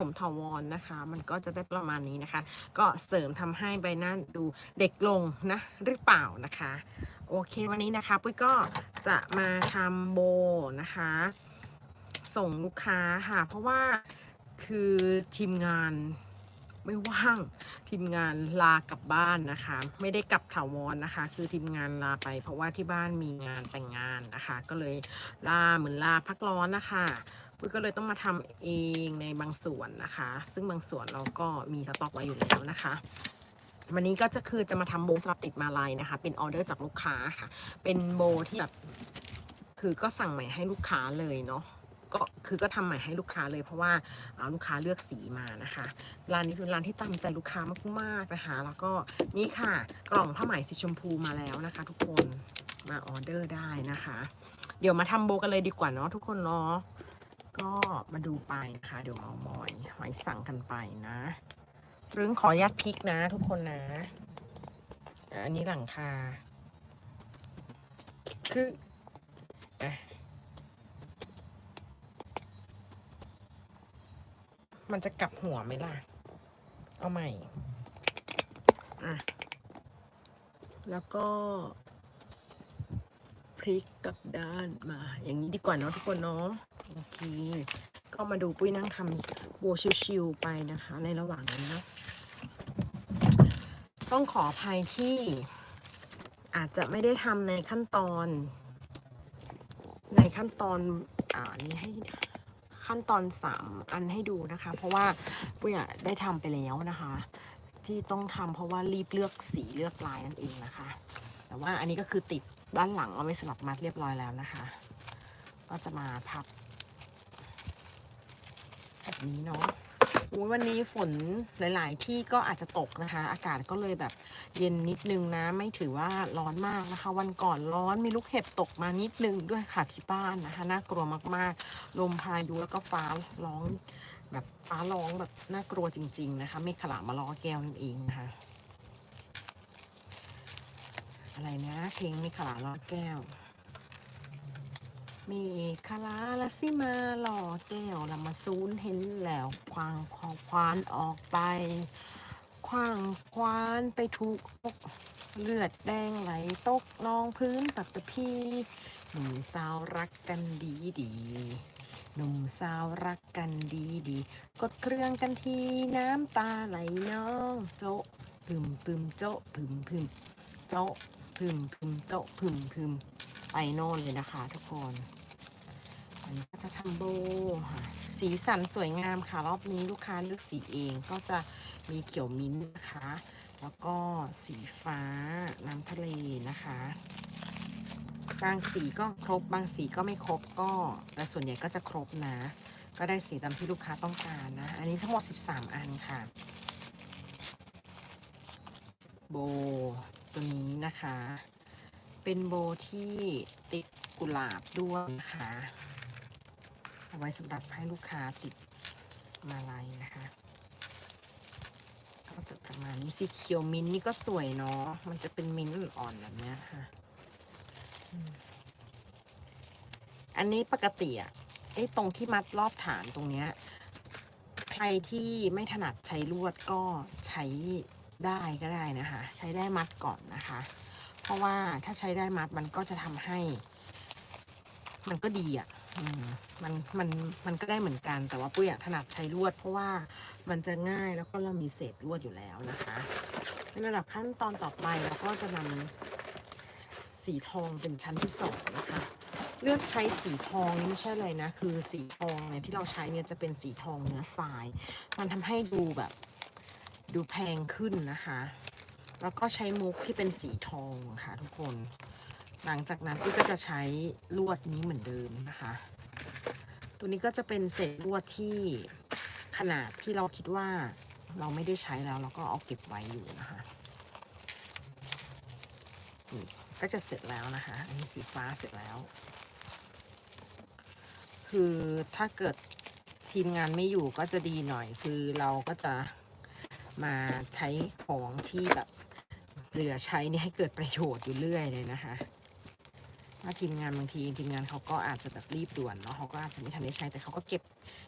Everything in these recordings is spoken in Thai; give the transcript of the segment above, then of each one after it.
ผมถาวรนะคะ มันก็จะได้ประมาณนี้นะคะ ก็เสริมทำให้ใบหน้าดูเด็กลงนะ หรือเปล่านะคะ โอเควันนี้นะคะปุ้ยก็จะมาทำโบนะคะ ส่งลูกค้าค่ะ เพราะว่าคือทีมงานไม่ว่างทีมงานลากลับบ้านนะคะ ไม่ได้กลับถาวรนะคะ คือทีมงานลาไป เพราะว่าที่บ้านมีงานแต่งงานนะคะ ก็เลยลาเหมือนลาพักร้อนนะคะ ปุ้ยก็เลยต้องมาทำเองในบางส่วนนะคะ ซึ่งบางส่วนเราก็มีสต็อกไว้อยู่แล้วนะคะวันนี้ก็จะคือจะมาทำโบสำหรับติดมาลัยนะคะ เป็นออเดอร์จากลูกค้าค่ะ เป็นโบที่แบบคือก็สั่งใหม่ให้ลูกค้าเลยเนาะก็คือก็ทำใหม่ให้ลูกค้าเลยเพราะว่าอ่าลูกค้าเลือกสีมานะคะร้านนี้เป็นร้านที่ตามใจลูกค้ามากๆนะคะ แล้วก็นี่ค่ะกล่องผ้าไหมสีชมพูมาแล้วนะคะ ทุกคนมาออเดอร์ได้นะคะ เดี๋ยวมาทำโบกันเลยดีกว่าเนาะทุกคนเนาะ ก็มาดูไปนะคะ เดี๋ยวเอาหมอยหอยสั่งกันไปนะเรื่องขออนุญาตพลิกนะทุกคนนะ อันนี้หลังคา คืออะมันจะกลับหัวไหมล่ะ เอาใหม่ อะ แล้วก็พลิกกลับด้านมา อย่างนี้ดีกว่าเนาะทุกคนเนาะ โอเค ก็มาดูปุ้ยนั่งทำโบชิวๆไปนะคะ ในระหว่างนั้นนะต้องขออภัยที่อาจจะไม่ได้ทำในขั้นตอน ในขั้นตอนอ่านี้ให้ขั้นตอนสามอันให้ดูนะคะ เพราะว่าปุ้ยได้ทำไปแล้วนะคะ ที่ต้องทำเพราะว่ารีบเลือกสีเลือกลายนั่นเองนะคะ แต่ว่าอันนี้ก็คือติดด้านหลังเอาไว้สลับมัดเรียบร้อยแล้วนะคะ ก็จะมาพับ นี้เนาะวันนี้ฝนหลาย ๆ ที่ก็อาจจะตกนะคะ อากาศก็เลยแบบเย็นนิดนึงนะ ไม่ถือว่าร้อนมากนะคะ วันก่อนร้อนมีลูกเห็บตกมานิดนึงด้วยค่ะที่บ้านนะคะ น่ากลัวมาก ๆ ลมพายุแล้วก็ฟ้าร้องแบบฟ้าร้องแบบน่ากลัวจริง ๆ นะคะ ไม่ขลามาล้อแก้วนั่นเองนะคะอะไรนะเพลงไม่ขลาล้อแก้ว มีคาราลาซิมาหล่อแก้วละมาซูนเห็นแล้วควางควางควานออกไป ควางควานไปถูกอกเลือดแดงไหลตกนองพื้นปัตตพีหนุ่มสาวรักกันดีดีหนุ่มสาวรักกันดีดีกดเครื่องกันทีน้ำตาไหลน้องโจะพึมพึมโจะพึมพึมโจะพึมพึมโจะพึมพึมไปโน่นเลยนะคะทุกคน ก็จะทำโบสีสันสวยงามค่ะ รอบนี้ลูกค้าเลือกสีเองก็จะมีเขียวมิ้นท์นะคะ แล้วก็สีฟ้าน้ำทะเลนะคะบางสีก็ครบบางสีก็ไม่ครบก็แต่ส่วนใหญ่ก็จะครบนะ ก็ได้สีตามที่ลูกค้าต้องการนะ อันนี้ทั้งหมด 13 อันค่ะ โบตัวนี้นะคะ เป็นโบที่ติดกุหลาบด้วยนะคะ เอาไว้สำหรับให้ลูกค้าติดมาลัยนะคะก็จะประมาณนี้สีเขียวมิ้นนี่ก็สวยเนาะมันจะเป็นมิ้นท์อ่อนๆแบบนี้ค่ะ อันนี้ปกติอะไอ้ตรงที่มัดรอบฐานตรงเนี้ยใครที่ไม่ถนัดใช้ลวดก็ใช้ได้ก็ได้นะคะ ใช้ได้มัดก่อนนะคะ เพราะว่าถ้าใช้ได้มัดมันก็จะทำให้ มันก็ดีอะ่ะมันมันมันก็ได้เหมือนกันแต่ว่าปุ้ยอะถนัดใช้ลวด เพราะว่ามันจะง่ายแล้วก็เรามีเศษลวดอยู่แล้วนะคะในระดับขั้นตอนต่อไปเราก็จะนำสีทองเป็นชั้นที่สองนะคะเลือกใช้สีทองนี่ไม่ใช่เลยนะ คือสีทองเนี่ยที่เราใช้เนี่ยจะเป็นสีทองเนื้อทราย มันทำให้ดูแบบดูแพงขึ้นนะคะ แล้วก็ใช้มุกที่เป็นสีทองค่ะทุกคน หลังจากนั้นพี่ก็จะใช้ลวดนี้เหมือนเดิมนะคะ ตัวนี้ก็จะเป็นเศษลวดที่ขนาดที่เราคิดว่าเราไม่ได้ใช้แล้วเราก็เอาเก็บไว้อยู่นะคะนี่ก็จะเสร็จแล้วนะคะ อันนี้สีฟ้าเสร็จแล้ว คือถ้าเกิดทีมงานไม่อยู่ก็จะดีหน่อย คือเราก็จะมาใช้ของที่แบบเหลือใช้นี่ให้เกิดประโยชน์อยู่เรื่อยเลยนะคะ ถ้าทีมงานบางทีทีมงานเขาก็อาจจะแบบรีบด่วนเนาะเขาก็อาจจะไม่ทันได้ใช้แต่เขาก็เก็บ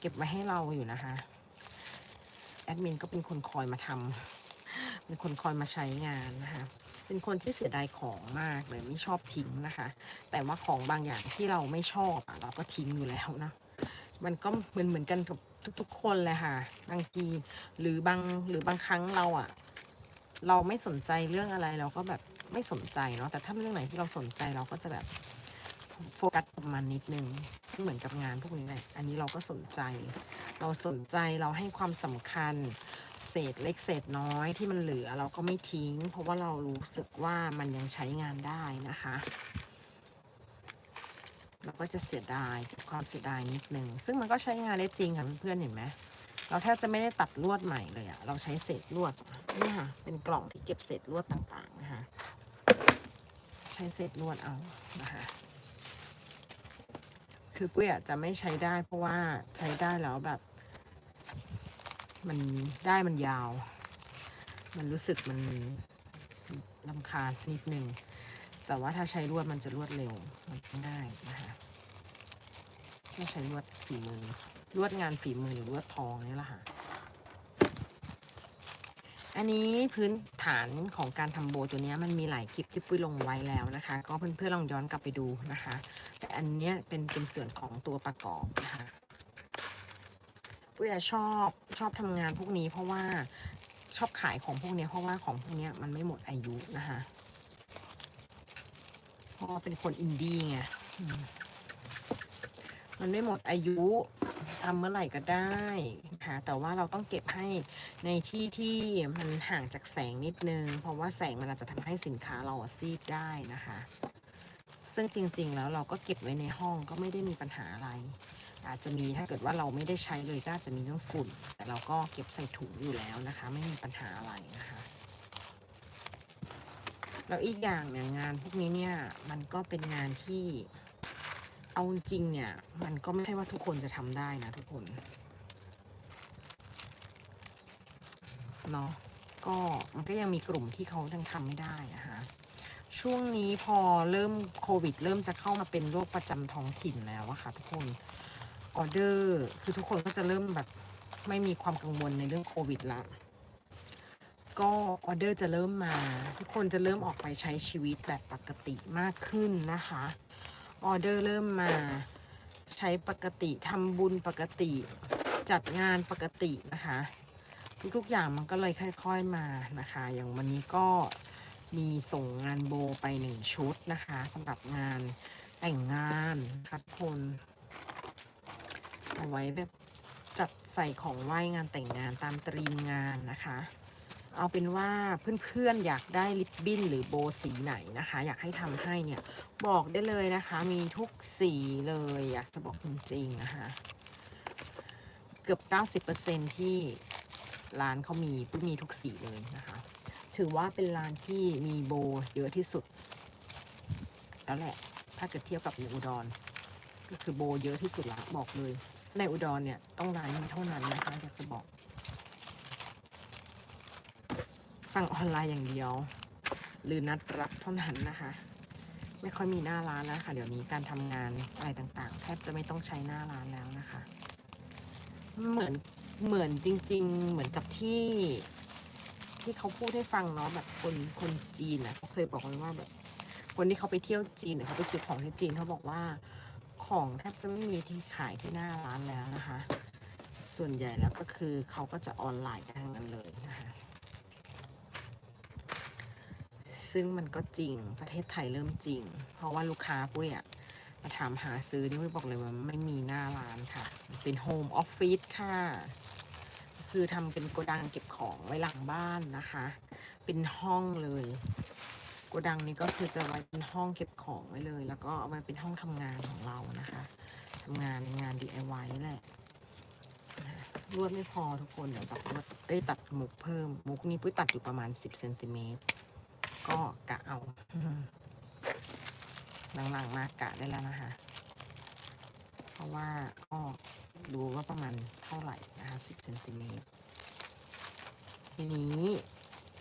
เก็บไว้ให้เราอยู่นะคะแอดมินก็เป็นคนคอยมาทำเป็นคนคอยมาใช้งานนะคะ เป็นคนที่เสียดายของมากเลยไม่ชอบทิ้งนะคะ แต่ว่าของบางอย่างที่เราไม่ชอบเราก็ทิ้งอยู่แล้วนะ มันก็เหมือนเหมือนกันกับทุกๆ คนเลยค่ะบางทีหรือบางหรือบางครั้งเราอะเราไม่สนใจเรื่องอะไรเราก็แบบ ไม่สนใจเนาะแต่ถ้าเรื่องไหนที่เราสนใจเราก็จะแบบโฟกัสกับมันนิดนึงเหมือนกับงานพวกนี้แหละอันนี้เราก็สนใจ เราสนใจเราให้ความสำคัญ เศษเล็กเศษน้อยที่มันเหลือเราก็ไม่ทิ้ง เพราะว่าเรารู้สึกว่ามันยังใช้งานได้นะคะเราก็จะเสียดายเกิดความเสียดายนิดนึง ซึ่งมันก็ใช้งานได้จริงค่ะเพื่อนๆเห็นไหมเราแทบจะไม่ได้ตัดลวดใหม่เลยอะเราใช้เศษลวดนี่ค่ะเป็นกล่องที่เก็บเศษลวดต่างๆนะคะ ใช้เศษลวดเอานะคะ คือปุ้ยอะจะไม่ใช้ได้เพราะว่าใช้ได้แล้วแบบ มันได้มันยาว มันรู้สึกมันลำคาญนิดนึง แต่ว่าถ้าใช้ลวดมันจะรวดเร็ว มันง่ายนะคะถ้าใช้ลวดฝีมือลวดงานฝีมือหรือลวดทองนี่แหละค่ะ อันนี้พื้นฐานของการทำโบตัวนี้มันมีหลายคลิปที่ปุ้ยลงไว้แล้วนะคะ ก็เพื่อนๆลองย้อนกลับไปดูนะคะ แต่อันนี้เป็นเป็นส่วนของตัวประกอบนะคะปุ้ยชอบชอบทำงานพวกนี้เพราะว่าชอบขายของพวกนี้เพราะว่าของพวกนี้มันไม่หมดอายุนะคะเพราะเป็นคนอินดี้ไงมันไม่หมดอายุทำเมื่อไหร่ก็ได้ นะคะแต่ว่าเราต้องเก็บให้ในที่ที่มันห่างจากแสงนิดนึง เพราะว่าแสงมันอาจจะทำให้สินค้าเราซีดได้นะคะ ซึ่งจริงๆแล้วเราก็เก็บไว้ในห้องก็ไม่ได้มีปัญหาอะไร อาจจะมีถ้าเกิดว่าเราไม่ได้ใช้เลยก็อาจจะมีเรื่องฝุ่น แต่เราก็เก็บใส่ถุงอยู่แล้วนะคะ ไม่มีปัญหาอะไรนะคะแล้วอีกอย่างเนี่ยงานพวกนี้เนี่ยมันก็เป็นงานที่เอาจริงเนี่ย มันก็ไม่ใช่ว่าทุกคนจะทำได้นะทุกคน เนาะก็มันก็ยังมีกลุ่มที่เขายังทำไม่ได้นะคะช่วงนี้พอเริ่มโควิด เริ่มจะเข้ามาเป็นโรคประจำท้องถิ่นแล้วอะค่ะทุกคนออเดอร์คือทุกคนก็จะเริ่มแบบไม่มีความกังวลในเรื่องโควิดละก็ออเดอร์จะเริ่มมา ทุกคนจะเริ่มออกไปใช้ชีวิตแบบปกติมากขึ้นนะคะออเดอร์เริ่มมาใช้ปกติทำบุญปกติจัดงานปกตินะคะ ทุกๆอย่างมันก็เลยค่อย ๆมานะคะ อย่างวันนี้ก็มีส่งงานโบไปหนึ่งชุดนะคะสำหรับงานแต่งงานนะคะทุกคนเอาไว้แบบจัดใส่ของไหว้งานแต่งงานตามตรีมงานนะคะ เอาเป็นว่าเพื่อนๆอยากได้ลิปบิ้นหรือโบสีไหนนะคะ อยากให้ทำให้เนี่ยบอกได้เลยนะคะ มีทุกสีเลยอยากจะบอกจริงๆนะคะ เกือบ 90%ที่ ร้านเขามีปุ้ยมีทุกสีเลยนะคะ ถือว่าเป็นร้านที่มีโบเยอะที่สุด แล้วแหละ ถ้าเกิดเทียบกับในอุดร ก็คือโบเยอะที่สุดละบอกเลย ในอุดรเนี่ยต้องร้านนี้เท่านั้นนะคะอยากจะบอก สั่งออนไลน์อย่างเดียว หรือนัดรับเท่านั้นนะคะไม่ค่อยมีหน้าร้านแล้วค่ะ เดี๋ยวนี้การทำงานอะไรต่างๆ แทบจะไม่ต้องใช้หน้าร้านแล้วนะคะ เหมือน เหมือนจริง ๆ เหมือนกับที่ ที่เขาพูดให้ฟังเนาะแบบคนคนจีนนะเขาเคยบอกไว้ว่าแบบ คนที่เขาไปเที่ยวจีนหรือเขาไปซื้อของที่จีนเขาบอกว่า ของแทบจะไม่มีที่ขายที่หน้าร้านแล้วนะคะ ส่วนใหญ่แล้วก็คือเขาก็จะออนไลน์กันทั้งนั้นเลยนะคะซึ่งมันก็จริงประเทศไทยเริ่มจริง เพราะว่าลูกค้าปุ้ยอะมาถามหาซื้อนี่ปุ้ยบอกเลยว่าไม่มีหน้าร้านค่ะ เป็นโฮมออฟฟิศค่ะ คือทำเป็นโกดังเก็บของไว้หลังบ้านนะคะ เป็นห้องเลย โกดังนี้ก็คือจะไว้เป็นห้องเก็บของไว้เลย แล้วก็เอาไว้เป็นห้องทำงานของเรานะคะทำงานงาน DIY นี่แหละรวดไม่พอทุกคนเดี๋ยวตัดรวดเอ้ยตัดมุกเพิ่ม มุกนี้ปุ้ยตัดอยู่ประมาณ10เซนติเมตรก็กะเอาหลังๆมากะได้แล้วนะคะ เพราะว่าก็ ดูว่าประมาณเท่าไหร่นะคะ10เซนติเมตรทีนี้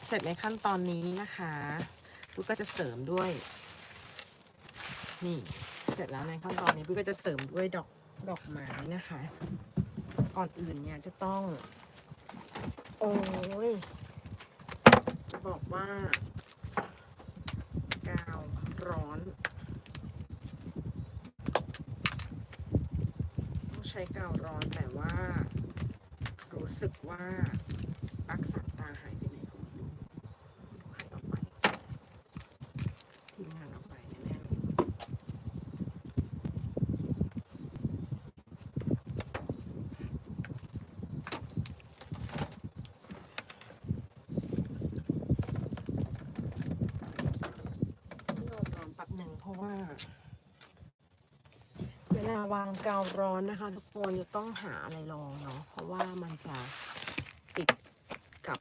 เสร็จในขั้นตอนนี้นะคะปุ๊กก็จะเสริมด้วย นี่ เสร็จแล้วในขั้นตอนนี้ปุ๊กก็จะเสริมด้วยดอกดอกไม้นะคะ ก่อนอื่นเนี่ยจะต้อง โอ้ย จะบอกว่ากาวร้อน ต้อง ใช้กาวร้อนแต่ว่า รู้สึกว่าปลั๊กสามตาหายไปไหนก็ไม่รู้ใครเอาไป ทีมงานเอาไปแน่ๆเลย โยนร้อนแป๊บหนึ่งเพราะว่า เว ลาวางกาวร้อนนะคะทุกคนจะต้องหาอะไรรองเนาะเพราะว่ามันจะติดกับ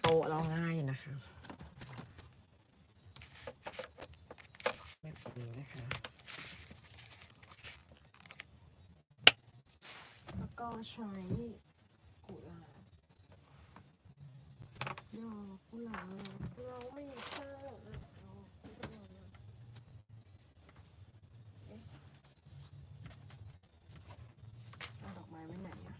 โต๊ะเราง่ายนะคะแบบนี้นะคะแล้วก็ใช้กุหลาบดอกกุหลาบเราไม่ทราบดอกกุหลาบเอ๊ะเอาดอกไม้ไว้ไหนอะ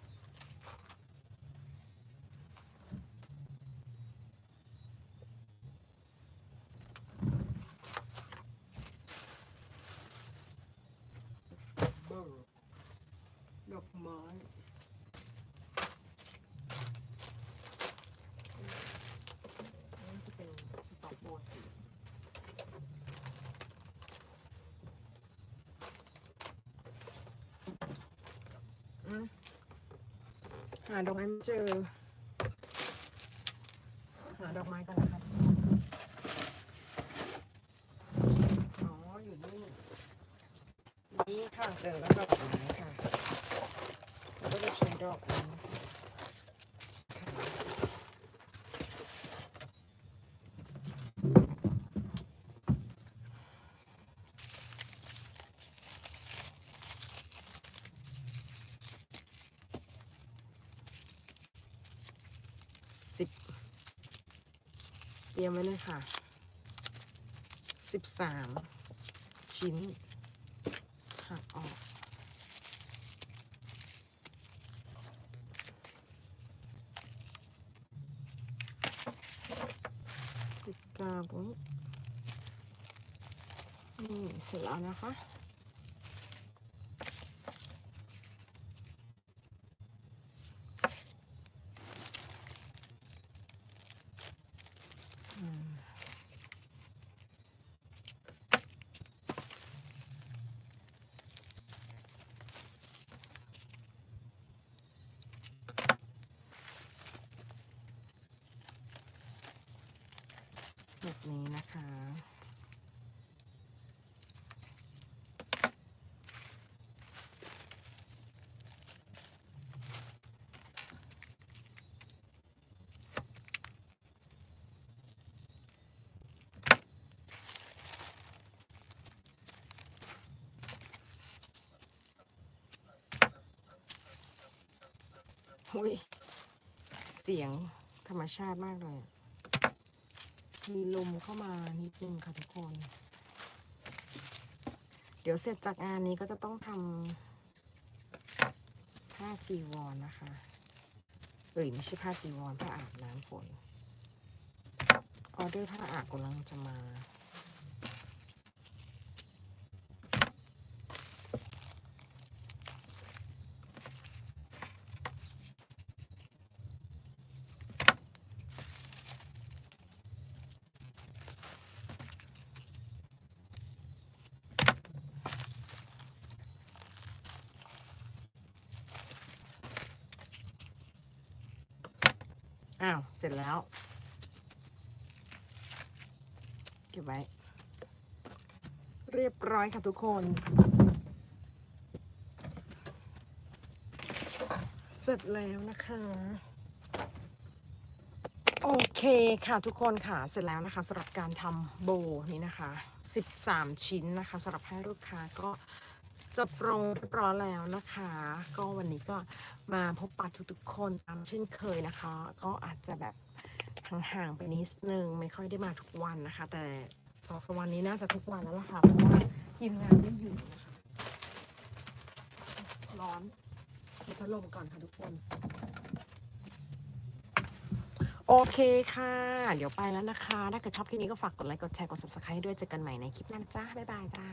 เบอร์ดอกไม้ นี่จะเป็นสต็อกโบนสีอืม หาดอกไม้ไม่เจอ หาดอกไม้กันนะครับอ๋ออยู่นี่ นี่ค่ะเจอแล้วดอกไม้ค่ะ ก็จะใช้ดอกนี้ค่ รียมไว้เลยค่ะสิบสามชิ้นหักออก ติดกาวตรงนี้นี่เสร็จแล้วนะคะ อืมแบบนี้นะคะ อุ้ย เสียงธรรมชาติมากเลย มีลมเข้ามานิดนึงค่ะทุกคน เดี๋ยวเสร็จจากงานนี้ก็จะต้องทำผ้าจีวรนนะคะ เอ้ยไม่ใช่ผ้าจีวรผ้าอาบน้ำฝนออเดอร์ผ้าอาบกำลังจะมา อ้าว เสร็จแล้ว เก็บไว้ เรียบร้อยค่ะทุกคน เสร็จแล้วนะคะ โอเคค่ะทุกคนค่ะ เสร็จแล้วนะคะสำหรับการทำโบนี้นะคะ 13 ชิ้นนะคะสำหรับให้ลูกค้าก็ จะปรเรียบร้อยแล้วนะคะ ก็วันนี้ก็มาพบปะทุกๆคนตามเช่นเคยนะคะ ก็อาจจะแบบห่างๆไปนิดนึงไม่ค่อยได้มาทุกวันนะคะ แต่สองสามวันนี้น่าจะทุกวันแล้วล่ะค่ะเพราะว่าทีมงานไม่อยู่นะคะร้อนเปิดพัดลมก่อนค่ะทุกคน โอเคค่ะ เดี๋ยวไปแล้วนะคะ ถ้าเกิดชอบคลิปนี้ก็ฝากกดไลค์กดแชร์กด subscribe ด้วยเจอกันใหม่ในคลิปหน้านะจ้าบ๊ายบายจ้า